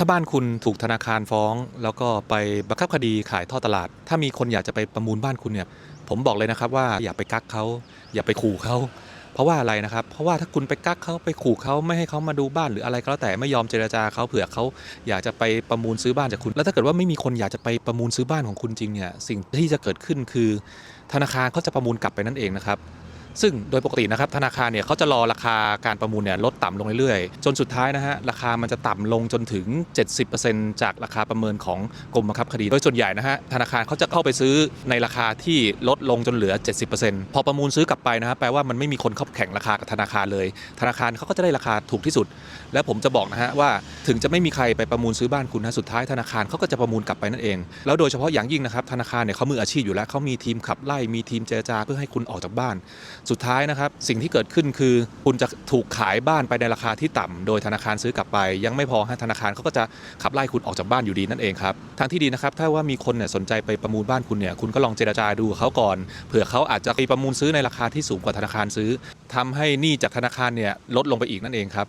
ถ้าบ้านคุณถูกธนาคารฟ้อง แล้วก็ไปบังคับคดีขายท่อตลาด ถ้ามีคนอยากจะไปประมูลบ้านคุณเนี่ย ผมบอกเลยนะครับว่าอย่าไปกักเขาอย่าไปขู่เขาเพราะว่าอะไรนะครับ เพราะว่าถ้าคุณไปกักเขาไปขู่เขาไม่ให้เขามาดูบ้านหรืออะไรก็แล้วแต่ไม่ยอมเจรจาเขาเผื่อเขาอยากจะไปประมูลซื้อบ้านจากคุณ แล้วถ้าเกิดว่าไม่มีคนอยากจะไปประมูลซื้อบ้านของคุณจริงเนี่ยสิ่งที่จะเกิดขึ้นคือ ธนาคารเขาจะประมูลกลับไปนั่นเองนะครับ ซึ่งโดยปกตินะครับธนาคารเนี่ยเขาจะรอราคาการประมูลเนี่ยลดต่ำลงเรื่อยๆ จนสุดท้ายนะฮะราคามันจะต่ำลงจนถึง 70%จากราคาประเมินของกรมบังคับคดี โดยส่วนใหญ่นะฮะธนาคารเขาจะเข้าไปซื้อในราคาที่ลดลงจนเหลือ 70%พอประมูลซื้อกลับไปนะฮะแปลว่ามันไม่มีคนเข้าแข่งราคากับธนาคารเลย ธนาคารเขาก็จะได้ราคาถูกที่สุด และผมจะบอกนะฮะว่าถึงจะไม่มีใครไปประมูลซื้อบ้านคุณนะสุดท้ายธนาคารเขาก็จะประมูลกลับไปนั่นเอง แล้วโดยเฉพาะอย่างยิ่งนะครับธนาคารเนี่ยเขามืออาชีพอยู่แล้วเขามีทีมขับไล่มีทีมเจรจาเพื่อให้คุณออกจากบ้านสุดท้ายนะครับ สิ่งที่เกิดขึ้นคือ คุณจะถูกขายบ้านไปในราคาที่ต่ำโดยธนาคารซื้อกลับไป ยังไม่พอฮะธนาคารเขาก็จะขับไล่คุณออกจากบ้านอยู่ดีนั่นเองครับทางที่ดีนะครับถ้าว่ามีคนเนี่ยสนใจไปประมูลบ้านคุณเนี่ยคุณก็ลองเจรจาดูเขาก่อนเผื่อเขาอาจจะไปประมูลซื้อในราคาที่สูงกว่าธนาคารซื้อทำให้หนี้จากธนาคารเนี่ยลดลงไปอีกนั่นเองครับ